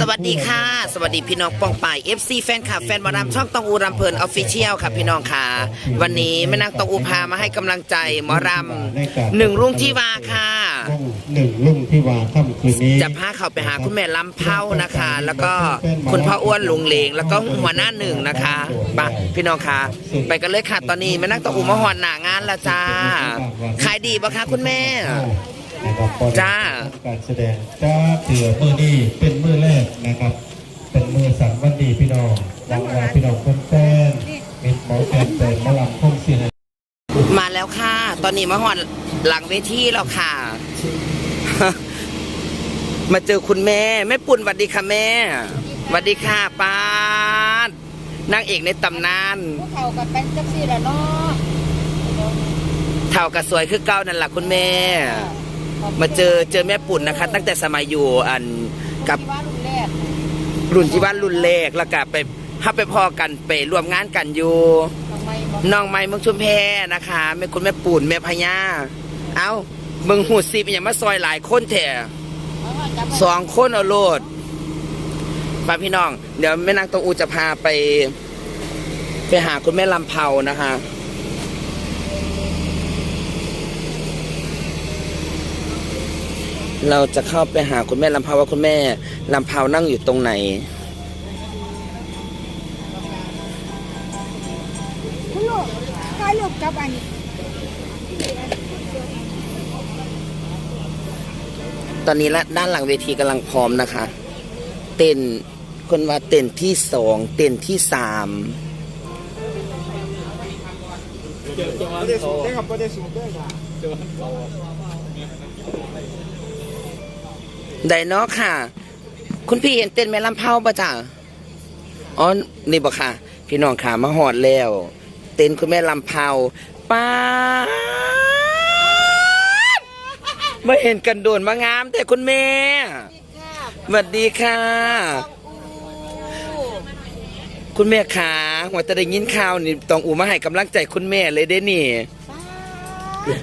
สวัสดีค่ะ สวัสดีพี่น้องปองป่าย FC แฟนคลับแฟนบอลรำช่องตองอูรำเพลินออฟฟิเชียลค่ะพี่น้องค่ะ วันนี้แม่นางตองอูพามาให้กำลังใจหมอรำหนึ่งรุ่งที่วาค่ะ หนึ่งรุ่งที่วาค่ำคืนนี้จะพาเขาไปหาคุณแม่ลำเผานะคะ แล้วก็คุณพ่ออ้วนลุงเลงแล้วก็หัวหน้าหนึ่งนะคะไปพี่น้องค่ะ ไปกันเลยค่ะตอนนี้แม่นางตองอูมาหอนหนางานและจ้าขายดีปะคะคุณแม่ นะครับจ้า การแสดงจ้าเถื่อมือนี้เป็นมือแรกนะครับ เป็นมือสันวันดีพี่น้องหวังว่าพี่น้องคนแฟนมิตรหมอแฟนเป็นมะลำคงเสียมาแล้วค่ะ ตอนนี้มาหอนหลังเวทีแล้วค่ะ มาเจอคุณแม่ แม่ปุ่นสวัสดีค่ะแม่สวัสดีค่ะป้านนางเอกในตำนาน ผู้เฒ่ากับเป็นจักซี่แหละเนาะเท่ากับสวยคือเก้านั่นแหละคุณแม่ มาเจอเจอแม่ปุ่นนะคะ ตั้งแต่สมัยอยู่อันกับรุ่นที่ว่ารุ่นเลกแล้วก็ไปฮับไปพอกันไปร่วมงานกันอยู่น้องไม้เมืองชุมแพนะคะแม่คุณแม่ปุ่นแม่พญาเอ้าเมืองหูสิบอย่างมาซอยหลายคนแท้เอาว่าจำไว้สองคนเอาโลดป้าพี่น้อง เดี๋ยวแม่นางตองอูจะพาไป ไปหาคุณแม่ลำเผานะคะ เราจะเข้าไปหาคุณแม่ลำเผาว่าคุณแม่ลำเผานั่งอยู่ตรงไหน คุณลูกถ่ายรูปกับอันตอนนี้ละด้านหลังเวทีกำลังพร้อมนะคะ เต้นคนว่าเต้นที่สองเต้นที่สามได ได้เนาะค่ะ คุณพี่เห็นเต้นแม่ลำเผาปะจ้ะอ๋อนี่บอกค่ะ พี่น้องขามาหอดแล้ว เต้นคุณแม่ลำเผาป้ามาเห็นกันโดนมางามแต่คุณแม่สวัสดีค่ะ คุณแม่ขาหัวจะได้ยินข่าวนี่ต้องอูมาให้กำลังใจคุณแม่เลยเด้นี่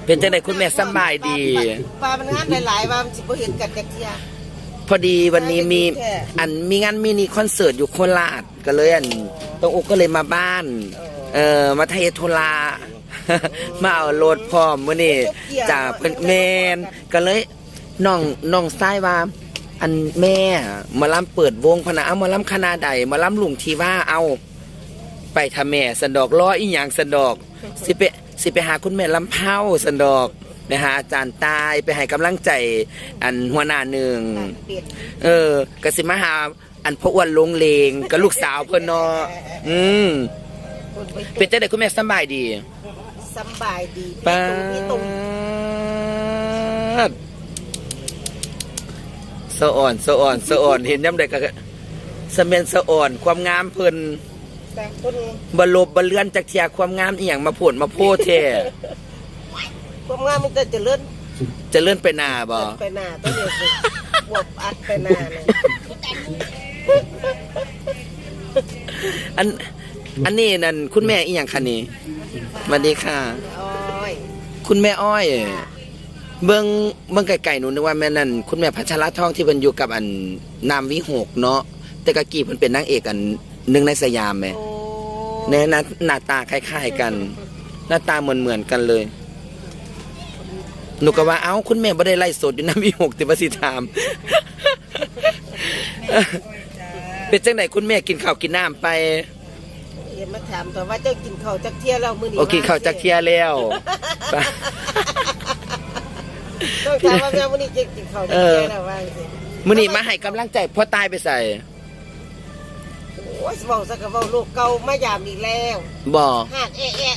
เป็นจังไดคุณแม่สำบายดี ปลามันงานหลายๆว่ามันสิบ่เห็นกันจักเที่ย พอดีวันนี้มีอันมีงานมินิคอนเสิร์ตอยู่โคราชก็เลยอันต้องอูก็เลยมาบ้าน เอ่อมาไทยโทรามาเอารถพร้อมมื้อนี้จากเพิ่นแม่นก็เลยน้องน้องซ้ายว่า อันแม่หมาล้ำเปิดวงพะนะเอาหมาล้ำคณะใดหมาล้ำลุงทีว่าเอา ไปทำแม่สันดอกล้ออีหยังสันดอก สิไป สิไปหาคุณแม่ลำเผาสันดอกไปหาอาจารย์ตายไปให้กำลังใจอันหัวหน้าหนึ่งเป็ดเออกสิมาหาอันพ่ออ้วนลงเลงกับลูกสาวเพิ่นเนาะอืมคนไปเป็นจังไดคุณแม่สำบายดีสำบายดีป้าพี่ตรงพี่ตรงดสะอ่อนสะอ่อนสะอ่อนเห็นยามใดก็สะเมนสะอ่อนความงามเพิ่น แต่คนบลบบเลือนจากเทียความงามอีหยังมาโผดมาโพดแท้ความงามมันจะเจริญจะเลื่อนไปหน้าบ่ไปหน้าตัวเดียวสิบวบอัดไปหน้าเลยอันอันนี้นั่นคุณแม่อีหยังคะนี่สวัสดีค่ะโอ้ยคุณแม่อ้อย เบิ่งเบิ่งไกลๆหนูนึกว่าแม่นั่นคุณแม่พัชรทองที่เพิ่นอยู่กับอันนามวิหกเนาะแต่กะกี้เพิ่นเป็นนางเอกอัน หนึ่งในสยามแหม่โอ้เนี่ยหน้าหน้าตาคล้ายๆกัน หน้าตาเหมือนๆกันเลยหนูก็ว่าเอ้าคุณแม่บ่ได้ไล่สดอยู่นามวิหกติว่าสิถามเป็นจังไดคุณแม่กินข้าวกินน้ำไปอย่ามาถามแต่ว่าเจ้ากินข้าวจักเที่ยแล้วมื้อนี้โอเคข้าวจักเทียแล้วไปต้องถามว่าแม่มื้อนี้เจ้ากินข้าวจักเที่ยแล้วว่าจังซี่มื้อนี้มาให้กำลังใจพ่อตายไปใส่โอ้ยเว้าซะก็เว้าลูกเก่ามายามอีกแล้วบ่หากแอะแอะ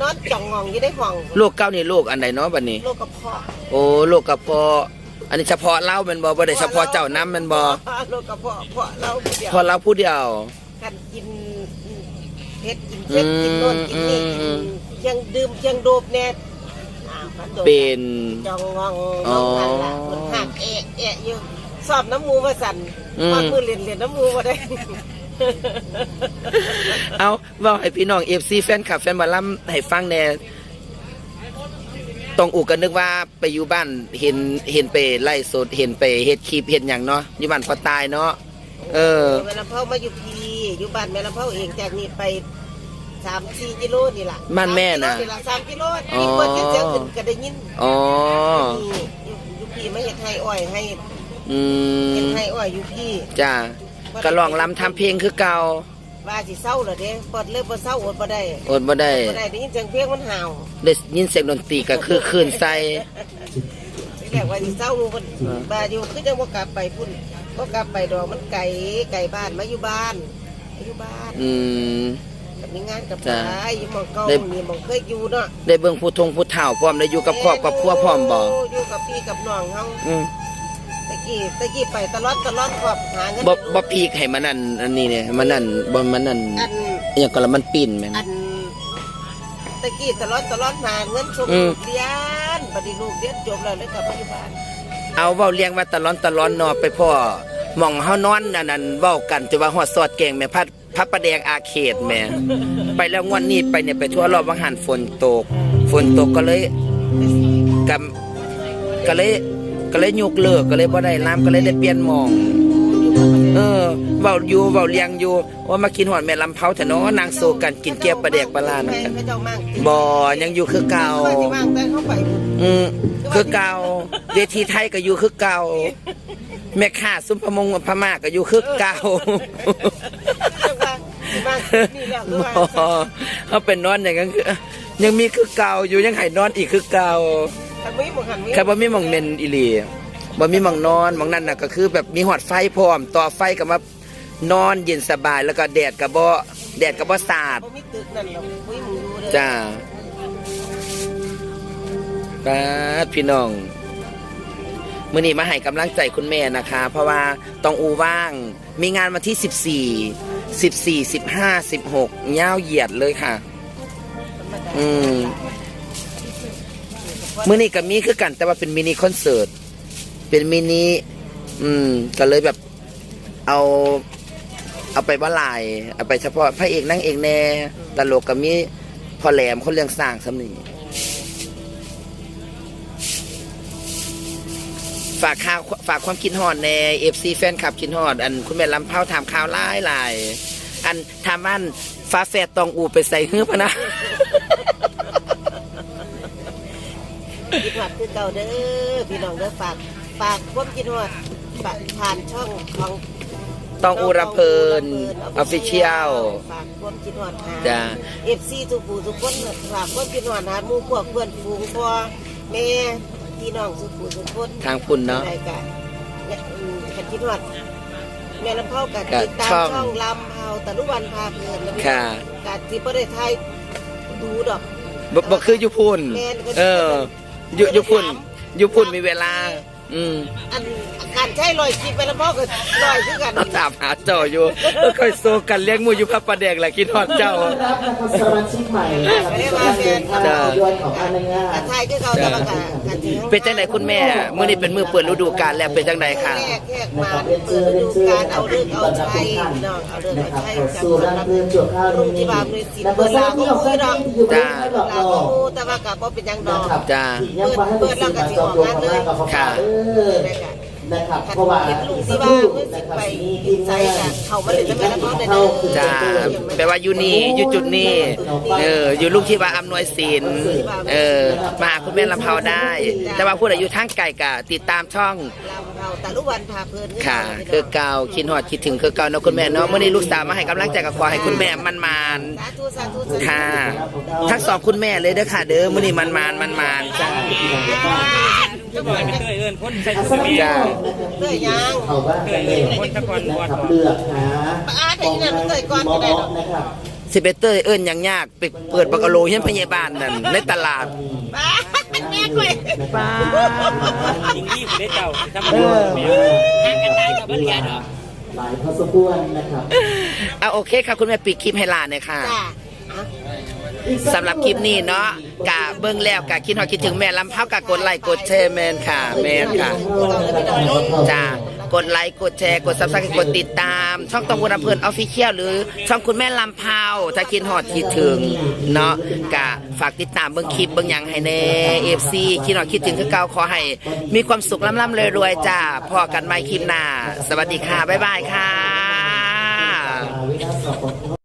นอนจ่องงองอยู่ในห้องโรคเก้านี่โรคอันใดเนาะบัดนี้ โรคกระเพาะโอ้โรคกระเพาะอันนี้เฉพาะเล่าแมันบ่บ่ได้เฉพาะเจ้าน้ำแมันบ่โรคกระเพาะเพาะเราเดียวพอเราผู้เดียว กันกินเผ็ดกินเผ็ดกินโน่นกินนี่อืกิมนเชียงดื่มเชียงโดบแน่อ้าวมันโดนเป็นจองงองอ๋น้อองหันละมันหักแอะแอะอยู่สอบน้ำมูมาสั่นอืมวางมือเรียนเรียนน้ำมูมาได้ เอาเว่าให้พี่น้อง FC แฟนคลับแฟนบอลลัมให้ฟังแหน่ตรงอูกก็นึกว่าไปอยู่บ้านเห็นเห็นไปไล่สดเห็นไปเฮ็ดคลิปเห็นหยังเนาะอยู่บ้านพอตายเนาะเออแม่ลำเผามาอยู่พีอยู่บ้านแม่ลำเผาเองจากนี้ไปสามสี่กิโลนี่ล่ะบ้านแม่น่ะสกิโลสามกิโลอ๋อนี่เปิดเสียงขึ้นก็ได้ยินอ๋อนี่อยู่อยู่พี่ไม่เห็นไทยอ้อยให้อืเห็นมไทยอ้อยอยู่พี่จ้า ก็ลองลำทำเพลงคือเก่าว่าสิเศร้าเหรอเด้ปอดเลิกปอดเศร้าอดบ่ได้อดบ่ได้บ่ได้ได้ยินเสียงเพลงมันห่าวได้ยินเสียงดนตรีก็คือคลื่นใส่แรกว่าสิเศร้าหนูมันบาอยู่คือจังบ่กลับไปพุ่นบ่กลับไปดอกมันไกลไกลบ้านมาอยู่บ้านมาอยู่บ้านอืมก็มีงานกับจ้ะหลายอยู่หมองเก่าได้นี่หมองเคยอยู่เนาะได้เบิ่งผู้ทงผู้เฒ่าพร้อมได้อยู่กับครอบกับครัวพร้อมบ่อยู่กับพี่กับน้องเฮาอืม ตะกี้ตะกี้ไปตลอดตลอดขอบหาเงินบ่บ่พีกให้มันนั่นอันนี้เนี่ยมันนั่นบ่มันนั่นอันอหยังก็ละมันปีนแม่น อันตะกี้ตลอดตลอดหาเงินส่งอืม ลูกเรียนบัดนี้ลูกเรียนจบแล้วเลยกลับมาอยู่บ้านเอาเว้าเลี้ยงว่าตะลอนตะลอนเนอไปพ่อหม่องเฮานอนอันนั้นเว้ากันจะว่าฮอดซอดแกงแม่พัดพระประแดงอาเขตแม่ไปแล้วงวดนี้ไปเนี่ยไปทั่วรอบวังหันฝนตก ฝนตกก็เลยกำก็เลย ก็เลยยกเลิกก็เลยบ่ได้น้ำก็เลยได้เปลี่ยนหมอง เออเว้าอยู่เว้าเลี้ยงอยู่ว่ามากินหอดแม่ลำเผาแต่เนาะนางโซกันกินเกี๊ยวปลาแดกปลาลานั่นกันพระเจ้ามั่งบ่ยังอยู่คือเก่า ว่าสิมั่งแต่เขาไปอืมคือเก่าเวทีไทยก็อยู่คือเก่า แม่ค้าซุ้มพะมงพม่าก็อยู่คือเก่าเรียกว่าสิมั่งนี่แหละคือบ่ว่าเขาเป็นนอนอย่างนั้นคือยังมีคือเก่าอยู่ยังให้นอนอีกคือเก่า คันมีบ่คันมีแค่บ่มีหม่องเมนอีหลีบ่มีหม่องนอนหม่องนั้นน่ะก็คือ แบบมีหอดไฟพร้อม ต่อไฟก็มานอนเย็นสบายแล้วก็แดดก็บ่แดดก็บ่สาดบ่มีตึกนั่นหรอกบ่มีหมู่อยู่เด้อจ้าป้าดพี่น้องมื่อนี้มาให้กำลังใจคุณแม่นะคะ เพราะว่าต้องอูว่าง มีงานวันที่ 14 14 15 16ย่าวเหยียดเลยค่ะ อืม มื่อนี้กับมีคือกัน แต่ว่าเป็นมินิคอนเสิร์ตเป็นมินิอืมก็เลยแบบเอา เอาไปว่าลาย เอาไปเฉพาะพระเอกนางเอกแน่ตลกกับมีพอแหลมคนเลี้ยงสร้างสำนีฝากข่าวฝากความคิดฮอดในเอฟซีแฟนคลับคิดฮอดอันคุณแม่ลำเผาถามข่าวหลายหลายอันถามอันฟ้าแฝดตองอูไปใส่ฮื้อพะนะ คิดฮอดคือเก่าเด้อพี่น้องเด้อฝากฝากความคิดฮอดฝากผ่านช่องของตองอูรำเพลินออฟฟิเชียลฝากความคิดฮอดหาจ้า เอฟซีทุกผู้ทุกคนฝากความคิดฮอดหาหมู่พวกเพื่อนฝูงพ่อแม่พี่น้องทุกผู้ทุกคน ทางพุ่นเนาะได้กะเนี่ยอืมคันคิดฮอดแม่ลำเผากับกับติดตามช่อง ช่องลำเผาตะลุวันพาเพลินแล้วค่ะกะที่ประเทศไทยดูดอกบ่บ่คืออยู่พุ่น แม่นก็เออ อยู่อยู่พุ่นอยู่พุ่นมีเวลา อืมอันการใช้ลอยคลิปไปแล้วพ่อก็ลอยคือกันเอาตามหาเจ้าอยู่เออค่อยโซกันเลี้ยงหมูอยู่พระประแดงแหละคิดฮอดเจ้ารับนะครับสมาชิกใหม่นะครับที่กำลังเดินทางมาด้วยของอนุญากัตนไทยคือเขาแต่ว่าการการที่เป็นจังไดคุณแม่มื้อนี้เป็นมื้อเปิดฤดูกาลแล้วเป็นจังไดค่ะแรกแรกนะมาครับเรียนเปิเชิดญฤเรียดูนเชิญกาลเอาเรื่องเอาบรรดาใช้ทุกท่านน้องเอาเรื่องนะเอาครับใช้ขอจากสู่คนรับรับเพื่อนชั่วข้าวรุ่นี้งที่บามเลยสินะเปิเปิดดสาลาวที่ก็ออกมืเส้อนดอกอยู่บนจ้าให้หลอกลาหลวอกก็แต่ว่ากับว่าเป็นยังดนะอกครับจ้าที่ยังว่าให้เป็นสิ่งมาจอดตัวของหน้ากับของเราเออนะครับเพราะว่าเห็นลุงที่ว่าเมื่อสิไปกินไซกับเขามาเลยจะไม่รับน้องได้เด้อจ้าแปลว่าอยู่นี่อยู่จุดนี้เอออยู่ลูกที่ว่าอำนวยศีลเออมาหาคุณแม่ลำเผาได้ แต่ว่าผู้ใดอยู่ทางไกลก็ติดตามช่องลาวเราแต่ลุวันพาเพลินค่ะคือเก่าคิดฮอดคิดถึงคือเก่าเนาะคุณแม่เนาะมื้อนี้ลูกสาวมาให้กำลังใจกับขอให้คุณแม่มันมานสาธุสาธุสาธุๆค่ะทั้งสองคุณแม่เลยเด้อค่ะ เด้อมื้อนี้มันมานมันมานๆจ้า จะบอกไม่เคยเอินคนใส่จ้าเตื้อยยังเขาว่ากันเลยนะครับเลือกหาของหมอนะครับสิเบเตอร์เอิ้นหยังยากไปเปิดบักกะโลเฮียนพยาบาลนั่นในตลาดป้าแม่คุยป้ายิงรีบได้เจ้าถ้าเอมันอห่างกันตายกับเพื่อนเนาะหลายพอสมควรนะครับเอาโอเคค่ะคุณแม่ปิดคลิปให้หลานหน่อยค่ะจ้า สำหรับคลิปนี้เนาะกะเบิ่งแล้วกะคิดฮอดคิดถึงแม่ลำเผากะกดไลค์กดแชร์แมนค่ะ แมนค่ะจ้ากดไลค์กดแชร์กดซับสไครต์กดติดตาม ช่องตองบุญอำเภอออฟฟิเชียลหรือช่องคุณแม่ลำเผาถ้าคิดฮอดคิดถึงเนาะกะฝากติดตามเบิ่งคลิปเบิ่งหยังให้แน่ FC คิดฮอดคิดถึงคือเก่าขอให้มีความสุขล่ำๆรวยๆจ้าพอกันใหม่คลิปหน้า สวัสดีค่ะบ๊ายบายค่ะ